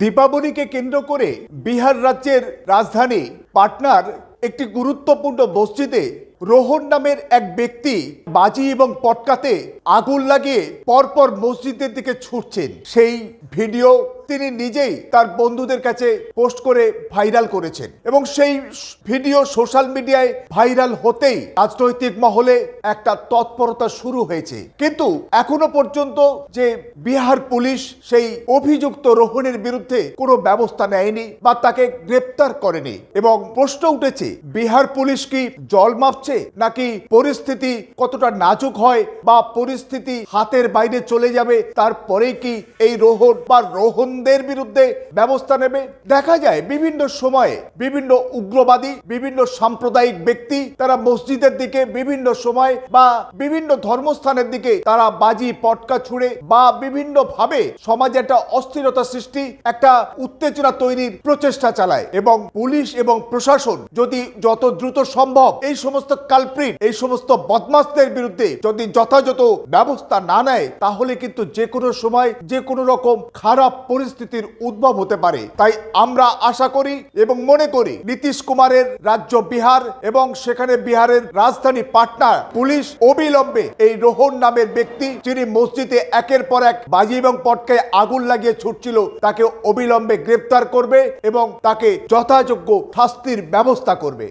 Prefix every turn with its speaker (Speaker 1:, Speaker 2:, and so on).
Speaker 1: দীপাবলিকে কেন্দ্র করে বিহার রাজ্যের রাজধানী পাটনার একটি গুরুত্বপূর্ণ মসজিদে রোহন নামের এক ব্যক্তি বাজি এবং পটকাতে আগুন লাগিয়ে পরপর মসজিদের দিকে ছুটছেন। সেই ভিডিও তিনি নিজেই তার বন্ধুদের কাছে পোস্ট করে ভাইরাল করেছেন এবং সেই ভিডিও সোশ্যাল মিডিয়ায় ভাইরাল হতেই রাজনৈতিক মহলে একটা তৎপরতা শুরু হয়েছে। কিন্তু এখনও পর্যন্ত যে বিহার পুলিশ সেই অভিযুক্ত রোহনের বিরুদ্ধে কোনো ব্যবস্থা নেয়নি বা তাকে গ্রেপ্তার করেনি এবং প্রশ্ন উঠেছে, বিহার পুলিশ কি জল মাপছে নাকি পরিস্থিতি কতটা নাজুক হয় বা পরিস্থিতি হাতের বাইরে চলে যাবে তারপরেই কি এই রোহন বা রোহনদের বিরুদ্ধে ব্যবস্থা নেবে। দেখা যায় বিভিন্ন সময়ে বিভিন্ন উগ্রবাদী, বিভিন্ন সাম্প্রদায়িক ব্যক্তি তারা মসজিদের দিকে বিভিন্ন সময় বা বিভিন্ন ধর্মস্থানের দিকে তারা বাজি, পটকা ছুড়ে বা বিভিন্ন ভাবে সমাজে একটা অস্থিরতা সৃষ্টি, একটা উত্তেজনা তৈরির প্রচেষ্টা চালায় এবং পুলিশ এবং প্রশাসন যদি যত দ্রুত সম্ভব এই সমস্ত কালপ্রিট এই সমস্ত বদমাসদের বিরুদ্ধে যদি যথাযথ ব্যবস্থা না নেয়, তাহলে কিন্তু যে কোনো সময় যে কোনো রকম খারাপ পরিস্থিতির উদ্ভব হতে পারে। তাই আমরা আশা করি এবং মনে করি নীতিশ কুমারের রাজ্য বিহার এবং সেখানে বিহারের রাজধানী পাটনা পুলিশ অবিলম্বে এই রোহন নামের ব্যক্তি, যিনি মসজিদে একের পর এক বাজি এবং পটকায় আগুন লাগিয়ে ছুটছিল, তাকে অবিলম্বে গ্রেপ্তার করবে এবং তাকে যথাযোগ্য শাস্তির ব্যবস্থা করবে।